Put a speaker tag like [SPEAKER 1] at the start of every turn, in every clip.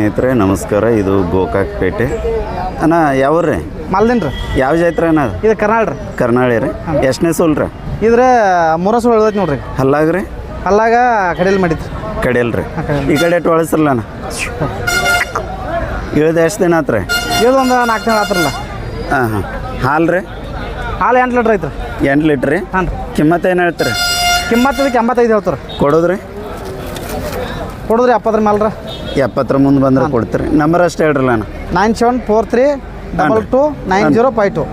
[SPEAKER 1] ಸ್ನೇಹಿತರೆ ನಮಸ್ಕಾರ. ಇದು ಗೋಕಾಕ್ ಪೇಟೆ. ಅಣ್ಣ ಯಾವ್ರಿ
[SPEAKER 2] ಮಲ್ದಿನ್ ರೀ
[SPEAKER 1] ಯಾವ ಜಾತ್ರೆ ಅಣ್ಣ ಅದು?
[SPEAKER 2] ಇದು ಕರ್ನಾಳ ರೀ.
[SPEAKER 1] ಕರ್ನಾಳಿ ರೀ ಎಷ್ಟನೇ ಸೋಲ್ ರೀ
[SPEAKER 2] ಇದ್ರೆ ಮೂರ ಉಳ್ದೈತಿ ನೋಡ್ರಿ.
[SPEAKER 1] ಹಲ್ಲಾಗ ರೀ?
[SPEAKER 2] ಅಲ್ಲಾಗ ಕಡೆಯಲ್ಲಿ ಮಾಡಿದ್ರಿ.
[SPEAKER 1] ಕಡೆಯಲ್ ರೀ. ಈ ಕಡೆ ಟೊಳಸ್ರಲ್ಲ ಒಳಸ್ರಲ್ಲ ಅಣ್ಣ? ಇಳ್ದ ಎಷ್ಟು ದಿನ ಆತ್ರಿ?
[SPEAKER 2] ಇದು ಒಂದು ನಾಲ್ಕು ತಿಂಗಳು ಆತ್ರಲ್ಲ.
[SPEAKER 1] ಹಾಂ ಹಾಂ. ಹಾಲು ರೀ?
[SPEAKER 2] ಹಾಲು ಎಂಟು ಲೀಟ್ರ್ ಐತ್ರಿ.
[SPEAKER 1] ಎಂಟು ಲೀಟ್ರ್ ರೀ?
[SPEAKER 2] ಹಾಂ ರೀ.
[SPEAKER 1] ಕಿಮ್ಮತ್ತು ಏನು ಹೇಳ್ತೀರಿ?
[SPEAKER 2] ಕಿಮ್ಮತ್ತು ಇದಕ್ಕೆ ಎಂಬತ್ತೈದು ಹೇಳ್ತಾರೆ
[SPEAKER 1] ಕೊಡೋದ್ರಿ?
[SPEAKER 2] ಕೊಡೋದ್ರಿ ಎಪ್ಪತ್ತರ ಮೇಲೆ ರೀ
[SPEAKER 1] ಎಪ್ಪತ್ತರ ಮುಂದೆ ಬಂದ್ರೆ ಕೊಡ್ತೀರಿ. ನಂಬರ್ ಅಷ್ಟು ಹೇಳ್ರಲ್ಲ ಅಣ್ಣ.
[SPEAKER 2] Nine seven four three double two nine zero five two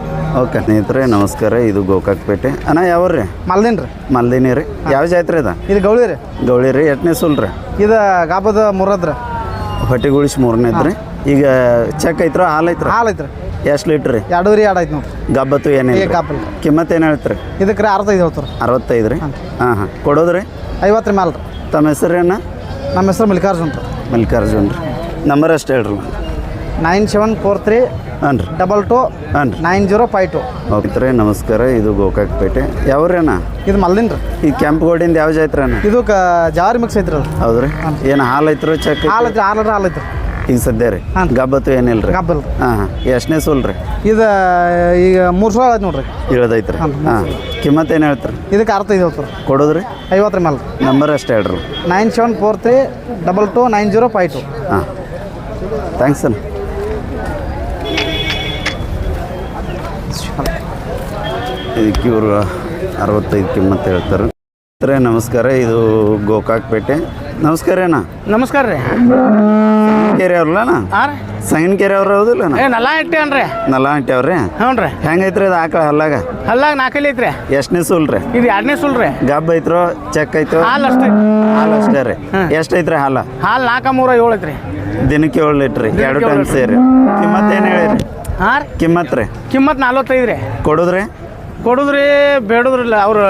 [SPEAKER 1] okay ಸ್ನೇಹಿತರೆ ನಮಸ್ಕಾರ. ಇದು ಗೋಕಾಕ್ ಪೇಟೆ. ಅಣ್ಣ ಯಾವ್ರಿ
[SPEAKER 2] ಮಲ್ದಿನ್ ರೀ.
[SPEAKER 1] ಮಲ್ದಿನಿ ರೀ ಯಾವ ಜಾತ್ರೆ ಅದ
[SPEAKER 2] ಇದು ಗೌಳಿ ರೀ.
[SPEAKER 1] ಗೌಳಿ ರೀ. ಎಟ್ನೇ ಸುಲ್ ರೀ?
[SPEAKER 2] ಇದು ಗಾಬದ ಮೂರದ್ರ ಹೊಟ್ಟೆ
[SPEAKER 1] ಹೊಟ್ಟೆಗುಳಿಸಿ ಮೂರನೇ ರೀ. ಈಗ ಚೆಕ್ ಐತ್ರ ಹಾಲು ಐತ್ರ?
[SPEAKER 2] ಹಾಲು ಐತ್ರಿ.
[SPEAKER 1] ಎಷ್ಟು ಲೀಟ್ರ್ ರೀ?
[SPEAKER 2] ಎರಡೂರಿ ಎರಡು ಐತೆ ನೋಡ್ರಿ.
[SPEAKER 1] ಗಬ್ಬತ್ತು ಏನೇ
[SPEAKER 2] ಗಾಬಲ್
[SPEAKER 1] ಕಿಮ್ಮತ್ತು ಏನು ಹೇಳ್ತೀರಿ?
[SPEAKER 2] ಇದಕ್ಕೆ ರೀ ಅರವತ್ತೈದು ಹೇಳ್ತಾರೆ
[SPEAKER 1] ಅರವತ್ತೈದು ರೀ? ಹಾಂ. ಹಾಂ ಕೊಡೋದ್ರಿ?
[SPEAKER 2] ರೀ ಮೇಲೆ ರೀ.
[SPEAKER 1] ತಮ್ಮ ಹೆಸರು ಅಣ್ಣ?
[SPEAKER 2] ನಮ್ಮ ಹೆಸರು ಮಲ್ಲಿಕಾರ್ಜುನ್ ರೀ.
[SPEAKER 1] ಮಲ್ಲಿಕಾರ್ಜುನ್ ರೀ. ನಂಬರ್ ಅಷ್ಟು ಹೇಳ್ರಿ
[SPEAKER 2] ನೈನ್ ಸೆವೆನ್ ಫೋರ್ ತ್ರೀ
[SPEAKER 1] ಹಾಂ ರೀ.
[SPEAKER 2] ಡಬಲ್ ಟು
[SPEAKER 1] ಹಾಂ ರೀ.
[SPEAKER 2] Nine zero five two.
[SPEAKER 1] Okay ರೀ ನಮಸ್ಕಾರ ಇದು ಗೋಕಾಕ್ ಪೇಟೆ. ಯಾವ್ರಿ ಅಣ್ಣ?
[SPEAKER 2] ಇದು ಮಲ್ದಿನ್ ರೀ.
[SPEAKER 1] ಈ ಕೆಂಪು ಗೋಡಿಂದ ಯಾವ ಜಾತ್ರೆ ಅಣ್ಣ?
[SPEAKER 2] ಇದು ಕ ಜಾರಿ ಮಿಕ್ಸ್ ಐತ್ರಿ ಅದು.
[SPEAKER 1] ಹೌದು ರೀ. ಏನು ಹಾಲು ಐತ್ರಿ ಚೆಕ್
[SPEAKER 2] ಹಾಲು ಐತ್ರಿ ಹಾಲು ಹಾಲು ಐತ್ರಿ.
[SPEAKER 1] ಈಗ ಸದ್ಯ ರೀ.
[SPEAKER 2] ಹಾಂ.
[SPEAKER 1] ಗಬ್ಬತ್ತು ಏನಿಲ್ಲ ರೀ
[SPEAKER 2] ಗಬ್ಬಲ್
[SPEAKER 1] ಹಾಂ ಹಾಂ. ಎಷ್ಟನೇ ಸೋಲ್ ರೀ?
[SPEAKER 2] ಇದು ಈಗ ಮೂರು ಸಾವಿರ ಆಯ್ತು ನೋಡ್ರಿ.
[SPEAKER 1] ಇಳದೈತ್ರಿ.
[SPEAKER 2] ಹಾಂ,
[SPEAKER 1] ಹಾಂ ಕಿಮ್ಮತ್ತು ಏನು ಹೇಳ್ತಾರೆ?
[SPEAKER 2] ಇದಕ್ಕೆ ಅರ್ಥ ಇದೆ ಸರ್
[SPEAKER 1] ಕೊಡೋದ್ರಿ?
[SPEAKER 2] ಐವತ್ತರ ಮೇಲೆ.
[SPEAKER 1] ನಂಬರ್ ಅಷ್ಟೇ ಹೇಳ್ರಿ.
[SPEAKER 2] Nine seven four three double two nine zero five two
[SPEAKER 1] ಹಾಂ. ಥ್ಯಾಂಕ್ಸ್ ಸರ್ ಇದಕ್ಕೆ ಇವರು ಅರವತ್ತೈದು ಕಿಮ್ಮತ್ತು ಹೇಳ್ತಾರೆ. ನಮಸ್ಕಾರ. ಇದು ಗೋಕಾಕ್ ಪೇಟೆ. ನಮಸ್ಕಾರ ಅಣ್ಣ.
[SPEAKER 2] ನಮಸ್ಕಾರ ರೀ.
[SPEAKER 1] ಕೇರಿ ಅವ್ರಲ್ಲ ಅಣ್ಣ?
[SPEAKER 2] ಹಾಂ ರೀ.
[SPEAKER 1] ಸಂಗನಕೆರೆ ಅವ್ರ ಹೌದಿಲ್ಲ
[SPEAKER 2] ಏ ನಲ್ಲ ಇಟ್ಟೇನ್ರಿ
[SPEAKER 1] ನಲ್ಲ ಅಂಟಿ ಅವ್ರಿ?
[SPEAKER 2] ಹ್ಞೂ ರೀ
[SPEAKER 1] ಹೆಂಗೈತ್ರಿ ಇದು ಆಕಳ ಹಲ್ಲಾಗ?
[SPEAKER 2] ಹಲ್ಲಾಗ ನಾಲ್ಕಲ್ಲಿ ಐತ್ರಿ.
[SPEAKER 1] ಎಷ್ಟನೇ ಸುಲ್ರಿ? ರೀ
[SPEAKER 2] ಇದು ಎರಡನೇ ಸುಲ್ ರೀ
[SPEAKER 1] ಗಬ್ಬ ಐತ್ರೋ ಚೆಕ್ ಐತೋ
[SPEAKER 2] ಹಾಲು ಅಷ್ಟೇ.
[SPEAKER 1] ಹಾಲು ಅಷ್ಟೇ ರೀ. ಎಷ್ಟು ಐತ್ರಿ ಹಾಲ?
[SPEAKER 2] ಹಾಲು ನಾಲ್ಕು ಮೂರ ಏಳು ಐತ್ರಿ.
[SPEAKER 1] ದಿನಕ್ಕೆ ಏಳು ಲೀಟ್ರ್ ರೀ ಎರಡು ಟೈಮ್ ಸೇರಿ. ಕಿಮ್ಮತ್ ಏನು ಹೇಳಿರಿ?
[SPEAKER 2] ಹಾಂ ರೀ.
[SPEAKER 1] ಕಿಮ್ಮತ್ ರೀ?
[SPEAKER 2] ಕಿಮ್ಮತ್ ನಲ್ವತ್ತೈದು ರೀ.
[SPEAKER 1] ಕೊಡೋದ್ರಿ?
[SPEAKER 2] ಕೊಡುದ್ರಿ ಬೇಡುದ್ರಿಲ್ಲ. ಅವ್ರು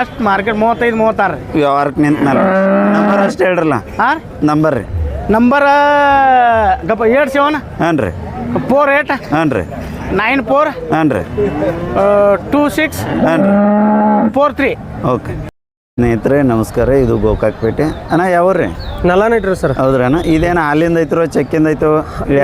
[SPEAKER 2] ಎಷ್ಟು ಮಾರ್ಕೆಟ್? ಮೂವತ್ತೈದು ಮೂವತ್ತಾರು
[SPEAKER 1] ವ್ಯವಹಾರಕ್ಕೆ ನಿಂತ ನಂಬರ್ ಅಷ್ಟು ಹೇಳ್ರಲ್ಲ?
[SPEAKER 2] ಹಾಂ
[SPEAKER 1] ನಂಬರ್ ರೀ.
[SPEAKER 2] ನಂಬರ್ ಗಪ್ಪ ಏಟ್ ಸೆವೆನ್?
[SPEAKER 1] ಹಾಂ ರೀ.
[SPEAKER 2] ಫೋರ್ ಏಟ್
[SPEAKER 1] ಹಾಂ ರೀ.
[SPEAKER 2] ನೈನ್ ಫೋರ್
[SPEAKER 1] ಹಾಂ ರೀ.
[SPEAKER 2] ಟೂ ಸಿಕ್ಸ್
[SPEAKER 1] ಹಾಂ ರೀ.
[SPEAKER 2] Four three
[SPEAKER 1] okay. ಸ್ನೇಹಿತರೆ ನಮಸ್ಕಾರ. ಇದು ಗೋಕಾಕ್ ಪೇಟೆ. ಅಣ್ಣ ಯಾವ್ರಿ
[SPEAKER 3] ನಲ್ಲಾನ ಇಟ್ರಿ ಸರ್.
[SPEAKER 1] ಹೌದ್ರಿ ಅಣ್ಣ ಇದೇನು ಹಾಲಿಂದ ಐತ್ರೋ ಚೆಕ್ಕಿಂದ ಐತೋ?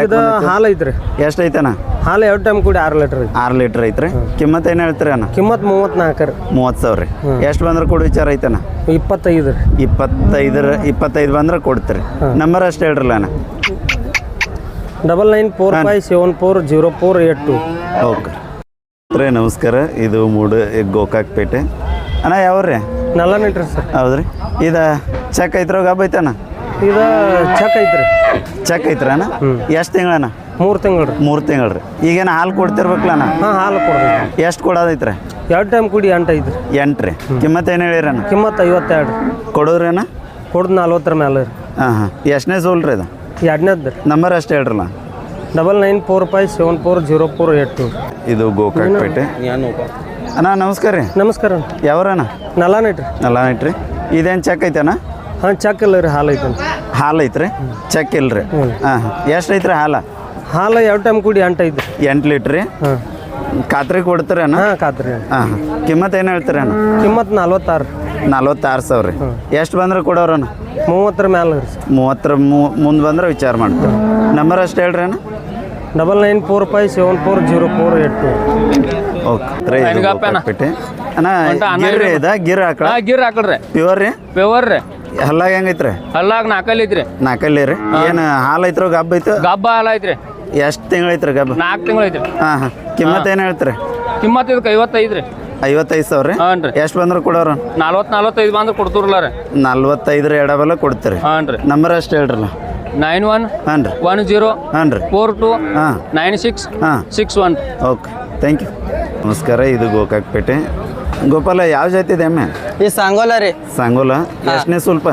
[SPEAKER 3] ಇದು ಹಾಲು ಐತ್ರಿ.
[SPEAKER 1] ಎಷ್ಟು ಐತನ?
[SPEAKER 3] ಹಾಲು ಎರಡು ಟೈಮ್ ಕೂಡಿ ಆರು ಲೀಟ್ರ್
[SPEAKER 1] ಆರು ಲೀಟ್ರ್ ಐತ್ರಿ. ಕಿಮ್ಮತ್ ಏನು ಹೇಳ್ತೀರಿ ಅಣ್ಣ?
[SPEAKER 3] ಕಿಮ್ಮತ್ ಮೂವತ್ನಾಲ್ಕು ರೀ.
[SPEAKER 1] ಮೂವತ್ತು ಸಾವಿರ ರೀ. ಎಷ್ಟು ಬಂದ್ರೆ ಕೊಡು ವಿಚಾರ ಐತನ?
[SPEAKER 3] ಇಪ್ಪತ್ತೈದು ರೀ.
[SPEAKER 1] ಇಪ್ಪತ್ತೈದರ ಇಪ್ಪತ್ತೈದು ಬಂದ್ರೆ ಕೊಡ್ತೀರಿ. ನಂಬರ್ ಅಷ್ಟು ಹೇಳ್ರಲ್ಲ ಅಣ್ಣ.
[SPEAKER 3] Double nine four five seven four zero four eight two.
[SPEAKER 1] Okay. ರೀ ನಮಸ್ಕಾರ. ಇದು ಮೂಡು ಗೋಕಾಕ್ ಪೇಟೆ. ಅಣ್ಣ ಯಾವ್ರಿ?
[SPEAKER 3] ನಲ್ಲಾನ ಇಟ್ರಿ ಸರ್.
[SPEAKER 1] ಹೌದ್ರಿ. ಇದು ಚೆಕ್ ಐತ್ರ ಗಬ್ ಐತಣ್ಣ
[SPEAKER 3] ಇದು ಚೆಕ್ ಐತ್ರಿ.
[SPEAKER 1] ಚೆಕ್ ಐತ್ರಣ ಅಣ್ಣ ಎಷ್ಟು ತಿಂಗಳಣ್ಣ?
[SPEAKER 3] ಮೂರು ತಿಂಗಳು ರೀ.
[SPEAKER 1] ಮೂರು ತಿಂಗಳು ರೀ. ಈಗೇನು ಹಾಲು ಕೊಡ್ತಿರ್ಬೇಕಲ್ಲಣ್ಣ
[SPEAKER 3] ಹಾಂ ಹಾಲು ಕೊಡ್ಬೇಕು.
[SPEAKER 1] ಎಷ್ಟು ಕೊಡೋದೈತ್ರಿ?
[SPEAKER 3] ಎರಡು ಟೈಮ್ ಕುಡಿ ಎಂಟು ಐತ್ರಿ.
[SPEAKER 1] ಎಂಟು ರೀ. ಕಿಮ್ಮತ್ತು ಏನು ಹೇಳಿರಣ್ಣ?
[SPEAKER 3] ಕಿಮ್ಮತ್ ಐವತ್ತೆರಡು
[SPEAKER 1] ಕೊಡೋದ್ರಿ ಅಣ್ಣ
[SPEAKER 3] ಕೊಡ್ದು ನಲ್ವತ್ತರ ಮೇಲೆ ರೀ.
[SPEAKER 1] ಹಾಂ ಹಾಂ. ಎಷ್ಟನೇ ಸೋಲ್ ರೀ ಇದು?
[SPEAKER 3] ಎರಡನೇದ್ದು ರೀ.
[SPEAKER 1] ನಂಬರ್ ಅಷ್ಟು ಹೇಳ್ರಲ್ಲ.
[SPEAKER 3] Double nine four five seven four zero four eight two
[SPEAKER 1] ಇದು ಗೋಕಾಕ್ಪೇಟೆ ಅಣ್ಣ ನಮಸ್ಕಾರ ರೀ.
[SPEAKER 3] ನಮಸ್ಕಾರ
[SPEAKER 1] ಯಾವ್ರಣ್ಣ? ನಲ್ಲಾನೈಟ್ರಿ ನಲ್ಲಾನೈಟ್ರಿ ಇದೇನು ಚೆಕ್ ಐತಣ್ಣ?
[SPEAKER 3] ಹಾಂ ಚೆಕ್ ಇಲ್ಲ ರೀ ಹಾಲು ಐತೆ
[SPEAKER 1] ಹಾಲು ಐತ್ರಿ? ಚೆಕ್ ಇಲ್ರಿ. ಹಾಂ ಹಾಂ. ಎಷ್ಟು ಐತ್ರಿ ಹಾಲು?
[SPEAKER 3] ಹಾಲು ಯಾವ ಟೈಮ್ ಕೂಡಿ ಎಂಟು ಐತ್ರಿ.
[SPEAKER 1] ಎಂಟು ಲೀಟ್ರ್? ಖಾತ್ರಿ ಕೊಡ್ತೀರಿ ಅಣ್ಣ
[SPEAKER 3] ಹಾಂ ಖಾತ್ರಿ.
[SPEAKER 1] ಹಾಂ ಕಿಮ್ಮತ್ ಏನು ಹೇಳ್ತೀರಿ ಅಣ್ಣ
[SPEAKER 3] ಕಿಮ್ಮತ್ ನಲ್ವತ್ತಾರು.
[SPEAKER 1] ನಲ್ವತ್ತಾರು ಸಾವಿರ ರೀ. ಎಷ್ಟು ಬಂದ್ರೆ ಕೊಡೋರನ?
[SPEAKER 3] ಮೂವತ್ತರ ಸರ್
[SPEAKER 1] ಮೂವತ್ತರ ಮುಂದೆ ಬಂದ್ರೆ ವಿಚಾರ ಮಾಡ್ತೀವಿ. ನಂಬರ್ ಅಷ್ಟು ಹೇಳ್ರಿ ಅಣ್ಣ
[SPEAKER 3] double nine four five seven four zero four eight two.
[SPEAKER 1] Okay. ಅಣ್ಣ. ಗಿರ್ ರೀ ಇದ? ಗಿರ್ ಹಾಕಳ
[SPEAKER 4] ಗಿರ್
[SPEAKER 1] ಪ್ಯೂರ್ ರೀ.
[SPEAKER 4] ಪ್ಯೂರ್ ರೀ.
[SPEAKER 1] ಹಲ್ಲಾಗ ಹೆಂಗೈತ್ರಿ?
[SPEAKER 4] ಹಲ್ಲಾಗ ನಾಲ್ಕಲ್ಲಿ ಐತ್ರಿ.
[SPEAKER 1] ನಾಲ್ಕಲ್ಲಿ ರೀ? ಏನು ಹಾಲು ಐತ್ರೋ ಗಬ್ಬ ಐತು?
[SPEAKER 4] ಗಬ್ಬ ಹಾಲ್ ಐತ್ರಿ.
[SPEAKER 1] ಎಷ್ಟು ತಿಂಗಳು ಐತ್ರಿ ಗಬ್ಬ?
[SPEAKER 4] ನಾಲ್ಕು ತಿಂಗಳು ಐತ್ರಿ.
[SPEAKER 1] ಹಾಂ ಹಾಂ. ಕಿಮ್ಮತ್ ಏನು ಹೇಳ್ತೀರಿ?
[SPEAKER 4] ಕಿಮ್ಮತ್ ಇದಕ್ಕೆ ಐವತ್ತೈದು ರೀ.
[SPEAKER 1] ಐವತ್ತೈದು ಸಾವಿರ ರೀ?
[SPEAKER 4] ಹಾಂ ರೀ.
[SPEAKER 1] ಎಷ್ಟು ಬಂದ್ರೆ ಕೊಡೋರು?
[SPEAKER 4] ನಲ್ವತ್ತು ನಲ್ವತ್ತೈದು ಬಂದ್ರೆ ಕೊಡ್ತೀರಲ್ಲ ರೀ.
[SPEAKER 1] ನಲ್ವತ್ತೈದರ ಎಡಬಲ ಕೊಡ್ತೀರಿ.
[SPEAKER 4] ಹಾಂ ರೀ.
[SPEAKER 1] ನಂಬರ್ ಅಷ್ಟು ಹೇಳ್ರಲ್ಲ?
[SPEAKER 4] ನೈನ್ ಒನ್
[SPEAKER 1] ಹಾಂ ರೀ.
[SPEAKER 4] ಒನ್ ಜೀರೋ
[SPEAKER 1] ಹಾಂ ರೀ.
[SPEAKER 4] ಫೋರ್ ಟು
[SPEAKER 1] ಹಾಂ.
[SPEAKER 4] ನೈನ್ ಸಿಕ್ಸ್
[SPEAKER 1] ಹಾಂ.
[SPEAKER 4] Six one.
[SPEAKER 1] Okay. Thank you. ನಮಸ್ಕಾರ ಇದು ಗೋಕಾಕ್ಪೇಟೆ ಗೋಪಾಲ ಯಾವ ಜಾತಿ ಇದೆ ಎಮ್ಮೆ?
[SPEAKER 5] ಈ ಸಾಂಗೋಲ ರೀ.
[SPEAKER 1] ಸಾಂಗೋಲ? ಎಷ್ಟನೇ ಸ್ವಲ್ಪ?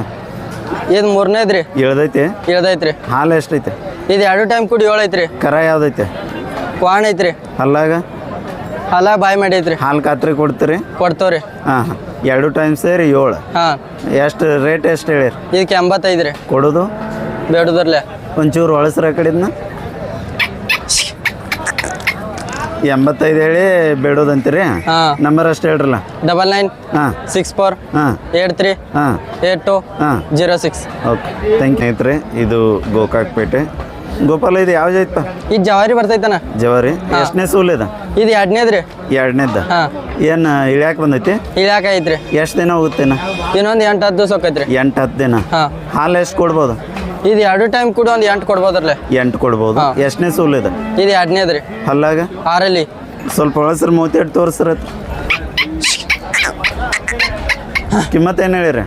[SPEAKER 5] ಇದು ಮೂರನೇದು ರೀ.
[SPEAKER 1] ಇಳ್ದೈತೆ
[SPEAKER 5] ಇಳ್ದೈತ್ರಿ
[SPEAKER 1] ಹಾಲು ಎಷ್ಟೈತೆ?
[SPEAKER 5] ಇದು ಎರಡು ಟೈಮ್ ಕುಡಿ ಏಳೈತ್ರಿ.
[SPEAKER 1] ಕರ ಯಾವ್ದೈತೆ?
[SPEAKER 5] ಕ್ವಾಣ ಐತ್ರಿ.
[SPEAKER 1] ಹಲ್ಲಾಗ?
[SPEAKER 5] ಹಲ ಬಾಯಿ ಮಾಡೈತ್ರಿ
[SPEAKER 1] ಹಾಲು ಕಾತ್ರಿ ಕೊಡ್ತೀರಿ?
[SPEAKER 5] ಕೊಡ್ತೇವ್ರಿ
[SPEAKER 1] ಹಾಂ ಹಾಂ. ಎರಡು ಟೈಮ್ ಸೇರಿ ಏಳು.
[SPEAKER 5] ಹಾಂ.
[SPEAKER 1] ಎಷ್ಟು ರೇಟ್ ಎಷ್ಟು ಹೇಳಿರಿ?
[SPEAKER 5] ಇದಕ್ಕೆ ಎಂಬತ್ತೈದು ರೀ.
[SPEAKER 1] ಕೊಡೋದು?
[SPEAKER 5] ಬೇಡದ್ರಲ್ಲೇ.
[SPEAKER 1] ಒಂಚೂರು ಒಳಸ್ರ ಕಡೆದ್ನ. ಎಂಬತ್ತೈದು ಹೇಳಿ ಬೇಡೋದಂತೀರಿ
[SPEAKER 5] ಹಾಂ.
[SPEAKER 1] ನಂಬರ್ ಅಷ್ಟು ಹೇಳ್ರಲ್ಲ.
[SPEAKER 5] ಡಬಲ್ ನೈನ್
[SPEAKER 1] ಹಾಂ.
[SPEAKER 5] ಸಿಕ್ಸ್ ಫೋರ್
[SPEAKER 1] ಹಾಂ.
[SPEAKER 5] ಏಟ್ ತ್ರೀ
[SPEAKER 1] ಹಾಂ.
[SPEAKER 5] ಏಟ್ ಟು
[SPEAKER 1] ಹಾಂ.
[SPEAKER 5] ಜೀರೋ ಸಿಕ್ಸ್
[SPEAKER 1] ಓಕೆ ಥ್ಯಾಂಕ್ ಐತ್ರಿ ಇದು ಗೋಕಾಕ್ ಪೇಟೆ. ಗೋಪಾಲ ಇದು ಯಾವ ಜೈತಪ್ಪ
[SPEAKER 5] ಇದು ಜವಾರಿ ಬರ್ತೈತನ?
[SPEAKER 1] ಜವಾರಿ. ಎಷ್ಟನೇ ಸೂಲ್ ಇದೆ?
[SPEAKER 5] ಇದು ಎರಡನೇದ್ ರೀ
[SPEAKER 1] ಎರಡನೇದ
[SPEAKER 5] ಹಾಂ.
[SPEAKER 1] ಏನು ಇಳ್ಯಾಕೆ ಬಂದೈತಿ?
[SPEAKER 5] ಇಳ್ಯಾಕ ಐತ್ರಿ.
[SPEAKER 1] ಎಷ್ಟು ದಿನ ಹೋಗುತ್ತೇನ
[SPEAKER 5] ಇನ್ನೊಂದು ಎಂಟು ಹತ್ತು ದಿವಸ ಹೋಗೈತ್ರಿ
[SPEAKER 1] ಎಂಟು ಹತ್ತು ದಿನ.
[SPEAKER 5] ಹಾಂ.
[SPEAKER 1] ಹಾಲು ಎಷ್ಟು ಕೊಡ್ಬೋದು?
[SPEAKER 5] ಇದು ಎರಡು ಟೈಮ್ ಕೂಡ ಒಂದು ಎಂಟು ಕೊಡ್ಬೋದ್ರಲ್ಲ?
[SPEAKER 1] ಎಂಟು ಕೊಡ್ಬೋದು. ಎಷ್ಟನೇ ಸೂಲ್ ಇದೆ?
[SPEAKER 5] ಇದು ಎರಡನೇದು ರೀ
[SPEAKER 1] ಹಲ್ಲಾಗ
[SPEAKER 5] ಆರಲ್ಲಿ.
[SPEAKER 1] ಸ್ವಲ್ಪ ಒಳಸ್ರ ಮೂವತ್ತೆರಡು ತೋರಿಸ್ರ ಕಿಮ್ಮತ್ ಏನು ಹೇಳಿರಿ?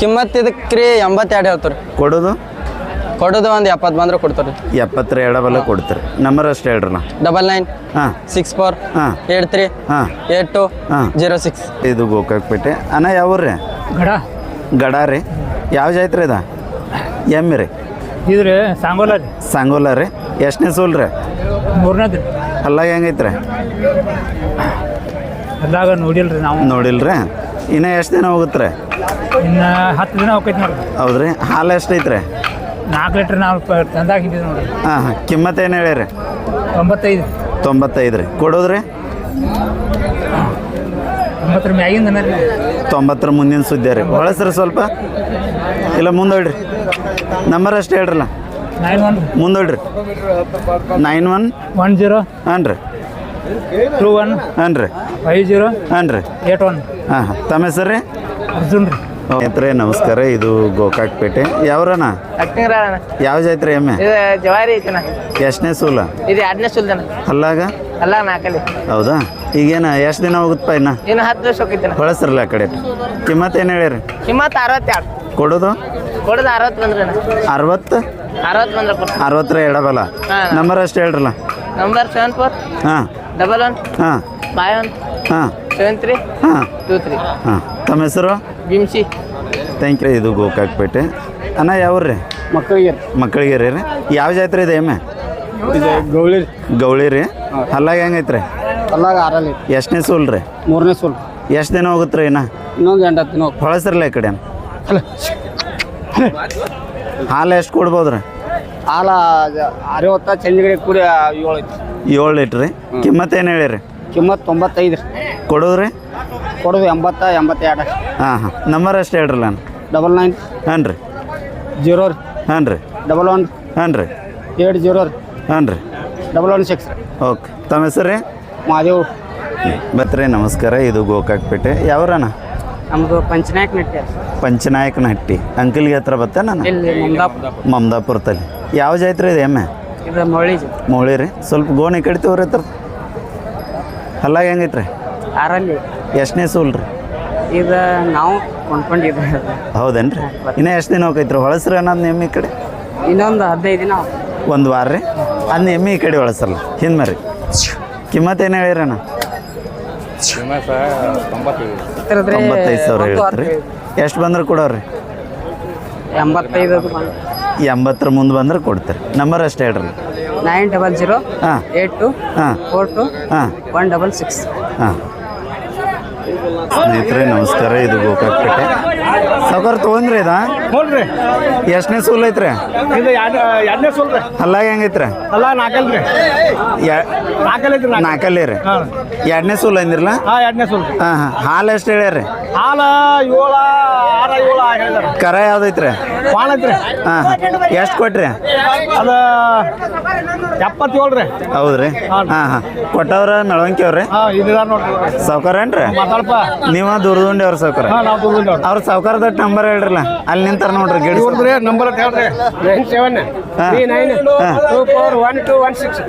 [SPEAKER 5] ಕಿಮ್ಮತ್ ಇದಕ್ಕೆ ರೀ ಎಂಬತ್ತೆರಡು ಹೇಳ್ತಾರೆ
[SPEAKER 1] ಕೊಡೋದು?
[SPEAKER 5] ಕೊಡೋದು ಒಂದು ಎಪ್ಪತ್ತು ಬಂದ್ರೆ ಕೊಡ್ತಾರೆ
[SPEAKER 1] ಎಪ್ಪತ್ತರ ಎಡಬಲ್ಲ ಕೊಡ್ತಾರೆ. ನಂಬರ್ ಅಷ್ಟು ಹೇಳ್ರಲ್ಲ.
[SPEAKER 5] ಡಬಲ್ ನೈನ್
[SPEAKER 1] ಹಾಂ.
[SPEAKER 5] ಸಿಕ್ಸ್ ಫೋರ್
[SPEAKER 1] ಹಾಂ.
[SPEAKER 5] ಏಟ್ ತ್ರೀ
[SPEAKER 1] ಹಾಂ.
[SPEAKER 5] ಏಟ್ ಟು
[SPEAKER 1] ಹಾಂ.
[SPEAKER 5] ಜೀರೋ ಸಿಕ್ಸ್
[SPEAKER 1] ಇದು ಗೋಕಾಕ್ಪೇಟೆ ಅಣ್ಣ ಯಾವ ರೀ
[SPEAKER 2] ಗಡ.
[SPEAKER 1] ಗಡ ರೀ. ಯಾವ ಜಾತ್ರೆ ಇದ? ಎಮ್ಮೆ ರೀ.
[SPEAKER 2] ಇದ್ರಿ ಸಾಂಗೋಲ ರೀ.
[SPEAKER 1] ಸಾಂಗೋಲ ರೀ. ಎಷ್ಟನೇ ಸೂಲ್ ರೀ?
[SPEAKER 2] ಮೂರನೇದು
[SPEAKER 1] ಹೆಂಗೈತೆ ಹೆಂಗೈತ್ರಿ?
[SPEAKER 2] ಅದಾಗ ನೋಡಿಲ್ರಿ ನಾವು.
[SPEAKER 1] ನೋಡಿಲ್ರಿ? ಇನ್ನು ಎಷ್ಟು ದಿನ ಹೋಗುತ್ತೆ
[SPEAKER 2] ಇನ್ನು ಹತ್ತು ದಿನ ಹೋಗೈತಿ ನೋಡ್ರಿ.
[SPEAKER 1] ಹೌದ್ರಿ. ಹಾಲು ಎಷ್ಟೈತ್ರಿ?
[SPEAKER 2] ನಾಲ್ಕು ಲೀಟ್ರ್ ನಾವು ಪ- ತಂದಾಗ ಹಿಂದಿದ್ದು ನೋಡ್ರಿ.
[SPEAKER 1] ಹಾಂ ಹಾಂ. ಕಿಮ್ಮತ್ ಏನು ಹೇಳಿರಿ?
[SPEAKER 2] ತೊಂಬತ್ತೈದು.
[SPEAKER 1] ತೊಂಬತ್ತೈದು ರೀ. ಕೊಡೋದ್ರಿ?
[SPEAKER 2] ತೊಂಬತ್ತರ ಮ್ಯಾಗಿಂದ
[SPEAKER 1] ತೊಂಬತ್ತರ ಮುಂದಿನ ಸುದ್ದಿ ರೀ ಬಳಸ್ರಿ ಸ್ವಲ್ಪ. ಇಲ್ಲ ಮುಂದೋಡ್ರಿ. ನಂಬರ್ ಅಷ್ಟು ಹೇಳ್ರಲ್ಲ.
[SPEAKER 2] ನೈನ್ ಒನ್
[SPEAKER 1] ಮುಂದೋಡ್ರಿ. ನೈನ್ ಒನ್
[SPEAKER 2] ಒನ್ ಜೀರೋ
[SPEAKER 1] ಹಾಂ ರೀ
[SPEAKER 2] ಟೂ ಒನ್
[SPEAKER 1] ಹಾಂ ರೀ
[SPEAKER 2] ಫೈವ್ ಜೀರೋ
[SPEAKER 1] ಹಾಂ ರೀ
[SPEAKER 2] ಏಟ್ ಒನ್
[SPEAKER 1] ಹಾಂ ಹಾಂ. ತಮ್ಮ ಹೆಸರು ರೀ
[SPEAKER 2] ಅರ್ಜುನ್ ರೀ.
[SPEAKER 1] ಸ್ನೇಹಿತರೆ ನಮಸ್ಕಾರ. ಇದು ಗೋಕಾಕ್ಪೇಟೆ ಯಾವ್ರಣ
[SPEAKER 6] ಅಕ್ಕಿಂಗ್ರ
[SPEAKER 1] ಯಾವ ಜಾತ್ರೆ ಎಮ್ಮೆ?
[SPEAKER 6] ಇದು ಜವಾರಿ ಐತಿ
[SPEAKER 1] ಎಷ್ಟನೇ ಸೂಲ?
[SPEAKER 6] ಇದು ಎರಡನೇ ಸೂಲ್ದ
[SPEAKER 1] ಅಲ್ಲಾಗ?
[SPEAKER 6] ಅಲ್ಲ ನಾಲ್ಕಲ್ಲಿ.
[SPEAKER 1] ಹೌದಾ? ಈಗೇನು ಎಷ್ಟು ದಿನ ಹೋಗುತ್ತಪ್ಪ ಇನ್ನ?
[SPEAKER 6] ಇನ್ನು ಹತ್ತು ದಿವಸ ಹೋಗಿತ್ತಿನ
[SPEAKER 1] ಬಳಸ್ರಲ್ಲ ಆ ಕಡೆ? ಕಿಮ್ಮತ್ ಏನು ಹೇಳಿರಿ
[SPEAKER 6] ಕಿಮ್ಮತ್ ಅರವತ್ತೆರಡು.
[SPEAKER 1] ಕೊಡೋದು?
[SPEAKER 6] ಕೊಡೋದು ಅರವತ್ತು ಬಂದ್ರೆ
[SPEAKER 1] ಅರವತ್ತು?
[SPEAKER 6] ಅರವತ್ತು ಬಂದ್ರೆ ಕೊಡ್ತೀನಿ
[SPEAKER 1] ಅರವತ್ತರ ಎಡಬಲ್ಲ
[SPEAKER 6] ಹಾ.
[SPEAKER 1] ನಂಬರ್ ಅಷ್ಟು ಹೇಳ್ರಲ್ಲ?
[SPEAKER 6] ನಂಬರ್ ಸೆವೆನ್ ಫೋರ್
[SPEAKER 1] ಹಾಂ.
[SPEAKER 6] ಡಬಲ್ ಒನ್
[SPEAKER 1] ಹಾಂ.
[SPEAKER 6] ಫೈವ್ ಒನ್
[SPEAKER 1] ಹಾಂ.
[SPEAKER 6] ಸೆವೆನ್ ತ್ರೀ
[SPEAKER 1] ಹಾಂ.
[SPEAKER 6] ಟೂ ತ್ರೀ
[SPEAKER 1] ಹಾಂ. ತಮ್ಮ ಹೆಸರು?
[SPEAKER 6] ಬಿಮ್ಸಿ
[SPEAKER 1] ಥ್ಯಾಂಕ್ ಯು ಇದು ಗೋಕಾಕ್ಪೇಟೆ. ಅಣ್ಣ ಯಾವ್ರಿ
[SPEAKER 2] ಮಕ್ಕಳಿಗೆ.
[SPEAKER 1] ಮಕ್ಕಳಿಗೆ ರೀ. ಯಾವ ಜಾತ್ರೆ ಇದೆ ಎಮ್ಮೆ?
[SPEAKER 2] ಇದು ಗೌಳಿ.
[SPEAKER 1] ಗೌಳಿ ರೀ. ಹಲ್ಲಾಗ ಹೆಂಗೈತ್ರಿ?
[SPEAKER 2] ಆರಲ್ಲಿ
[SPEAKER 1] ಎಷ್ಟನೇ ಸೂಲ್ ರೀ?
[SPEAKER 2] ಮೂರನೇ ಸುಲ್.
[SPEAKER 1] ಎಷ್ಟು ದಿನ ಹೋಗುತ್ತೆ ರೀ ಇನ್ನ?
[SPEAKER 2] ಇನ್ನೊಂದು ಎಂಟು ಹತ್ತು ದಿನ ಹೋಗ್-
[SPEAKER 1] ಹೊಳಸ್ರಲ್ಲ ಈ ಕಡೆ ಹಾಲು ಎಷ್ಟು ಕೊಡ್ಬೋದು ರೀ
[SPEAKER 2] ಹಾಲ ಅರವತ್ತ ಚಂದಿಗಡೆ ಕೂಡಿ ಏಳು ಐತಿ
[SPEAKER 1] ಏಳು ಲೀಟ್ರ್ ರೀ? ಕಿಮ್ಮತ್ ಏನು ಹೇಳಿರಿ?
[SPEAKER 2] ಕಿಮ್ಮತ್ತು ತೊಂಬತ್ತೈದು ರೀ.
[SPEAKER 1] ಕೊಡೋದು ರೀ
[SPEAKER 2] ಕೊಡೋದು ಎಂಬತ್ತ ಎಂಬತ್ತೆರಡು.
[SPEAKER 1] ಹಾಂ ಹಾಂ. ನಂಬರ್ ಎಷ್ಟು ಹೇಳ್ರಿ ನಾನು
[SPEAKER 2] ಡಬಲ್ ನೈನ್.
[SPEAKER 1] ಹಾಂ ರೀ.
[SPEAKER 2] ಜೀರೋ ರೀ.
[SPEAKER 1] ಹಾಂ ರೀ.
[SPEAKER 2] Double one.
[SPEAKER 1] ಹಾಂ ರೀ.
[SPEAKER 2] ಏಟ್ ಜೀರೋ ರೀ.
[SPEAKER 1] ಹಾಂ ರೀ.
[SPEAKER 2] ಡಬಲ್ ಒನ್ ಸಿಕ್ಸ್ ರೀ.
[SPEAKER 1] ಓಕೆ. ತಮ್ಮ ಹೆಸರು ರೀ?
[SPEAKER 2] ಮಾದೇವ್.
[SPEAKER 1] ಬತ್ರಿ ನಮಸ್ಕಾರ. ಇದು ಗೋಕಾಕ್ಪೇಟೆ ಯಾವ್ರಣ್ಣ?
[SPEAKER 6] ನಮ್ದು ಪಂಚನಾಯಕ್ ನಟ್ಟಿ.
[SPEAKER 1] ಪಂಚನಾಯಕನ ಹಟ್ಟಿ ಅಂಕಲ್ಗೆ ಹತ್ರ ಬತ್ತೆ ನಾನು
[SPEAKER 6] ಇಲ್ಲಿ ಮುಂದಾಪುರ.
[SPEAKER 1] ಮಮದಾಪುರದಲ್ಲಿ ಯಾವ ಜಾತ್ರೆ ಇದೆ ಎಮ್ಮೆ?
[SPEAKER 6] ಇದು ಮೌಳಿ
[SPEAKER 1] ಮೌಳಿ ರೀ. ಸ್ವಲ್ಪ ಗೋಣಿ ಕಡಿತೀವ್ರಿ ತೋರಿ ಹತ್ರ. ಹಲ್ಲಾಗ ಹೆಂಗೈತ್ರಿ?
[SPEAKER 6] ಆರಲ್ಲಿ.
[SPEAKER 1] ಎಷ್ಟನೇ ಸೂಲ್ ರೀ?
[SPEAKER 6] ಇದು ನಾವು ಕೊಂಡ್ಕೊಂಡಿದ್ವಿ
[SPEAKER 1] ಹೌದೇನ್ರಿ? ಇನ್ನೂ ಎಷ್ಟು ದಿನ ಹೋಗೈತ್ರಿ? ಹೊಳಸ್ರಿ ಅನ್ನೋದು ನಿಮ್ಮ ಈ ಕಡೆ?
[SPEAKER 6] ಇನ್ನೊಂದು ಹದಿನೈದು ದಿನ
[SPEAKER 1] ಒಂದು ವಾರ ರೀ? ಅದನ್ನ ಎಮ್ಮೆ ಈ ಕಡೆ ಹೊಳಸಲ್ಲ ಹಿಂದೆ ರೀ ಕಿಮ್ಮತ್ ಏನು ಹೇಳಿರಣ್ಣ ತೊಂಬತ್ತೈದು. ಸಾವಿರ ಹೇಳ್ತೀರಿ. ಎಷ್ಟು ಬಂದ್ರೆ ಕೊಡೋರಿ
[SPEAKER 6] ಎಂಬತ್ತೈದು
[SPEAKER 1] ಎಂಬತ್ತರ ಮುಂದೆ ಬಂದ್ರೆ ಕೊಡ್ತೀರಿ. ನಂಬರ್ ಅಷ್ಟೇ ಹೇಳ್ರಿ.
[SPEAKER 6] ನೈನ್ ಡಬಲ್ ಜೀರೋ
[SPEAKER 1] ಹಾಂ.
[SPEAKER 6] ಏಟ್ ಟು
[SPEAKER 1] ಹಾಂ.
[SPEAKER 6] ಫೋರ್ ಟು
[SPEAKER 1] ಹಾಂ.
[SPEAKER 6] One double six.
[SPEAKER 1] ಹಾಂ. ಸ್ನೇಹಿತರೆ ನಮಸ್ಕಾರ. ಇದು ಗೋಕಾಕ್ಪೇಟೆ ಸಾವ್ಕಾರ ತೊಗೊಂಡ್ರಿ ಇದಾ?
[SPEAKER 2] ನೋಡ್ರಿ
[SPEAKER 1] ಎಷ್ಟನೇ ಸೂಲ್ ಐತ್ರಿ?
[SPEAKER 2] ಇದು ಎರಡು ಎರಡನೇ ಸೂಲ್ ರೀ.
[SPEAKER 1] ಅಲ್ಲ ಹೆಂಗೈತ್ರಿ?
[SPEAKER 2] ಅಲ್ಲ ನಾಲ್ಕಲ್ ರೀ. ನಾಲ್ಕಲ್ ಐತ್ರಿ ನಾಲ್ಕು
[SPEAKER 1] ನಾಲ್ಕಲ್ಲಿ ರೀ. ಎರಡನೇ ಸೂಲ್ ಅಂದಿರಲ್ಲ?
[SPEAKER 2] ಹಾಂ ಎರಡನೇ ಸೂಲ್
[SPEAKER 1] ಹಾಂ ಹಾಂ. ಹಾಲು ಎಷ್ಟು ಹೇಳ್ಯಾರಿ
[SPEAKER 2] ಹಾಲ ಏಳ ಆರ ಏಳು ಹೇಳಿದಾರೆ
[SPEAKER 1] ಕರ ಯಾವ್ದೈತ್ರಿ?
[SPEAKER 2] ಪಾಣ ಐತ್ರಿ.
[SPEAKER 1] ಹಾಂ ಎಷ್ಟು ಕೊಟ್ರಿ?
[SPEAKER 2] ಅದು ಎಪ್ಪತ್ತೇಳು ರೀ.
[SPEAKER 1] ಹೌದ್ರಿ. ಹಾಂ ಹಾಂ ಕೊಟ್ಟವ್ರ ನಳವಂಕಿ ಅವ್ರಿ?
[SPEAKER 2] ಹಾಂ ಇದಿದಾರ ನೋಡ್ರಿ.
[SPEAKER 1] ಸಾವ್ಕಾರ ಏನ್ರಿ?
[SPEAKER 2] ಮಾತಾಡಪ್ಪ.
[SPEAKER 1] ನೀವ ದೂರದುಂಡಿ ಅವ್ರ ಸಾವ್ಕಾರ.
[SPEAKER 2] ಹಾಂ ನಾವು ತಗೊಂಡು
[SPEAKER 1] ಅವ್ರ ನಂಬರ್ ಹೇಳ್ರಲ್ಲ ಅಲ್ಲಿ ನಿಂತಾರ ನೋಡ್ರಿ ಗಿಡ
[SPEAKER 2] ನಂಬರ್ ಹೇಳ್ರಿ nine seven three nine two four one two one six.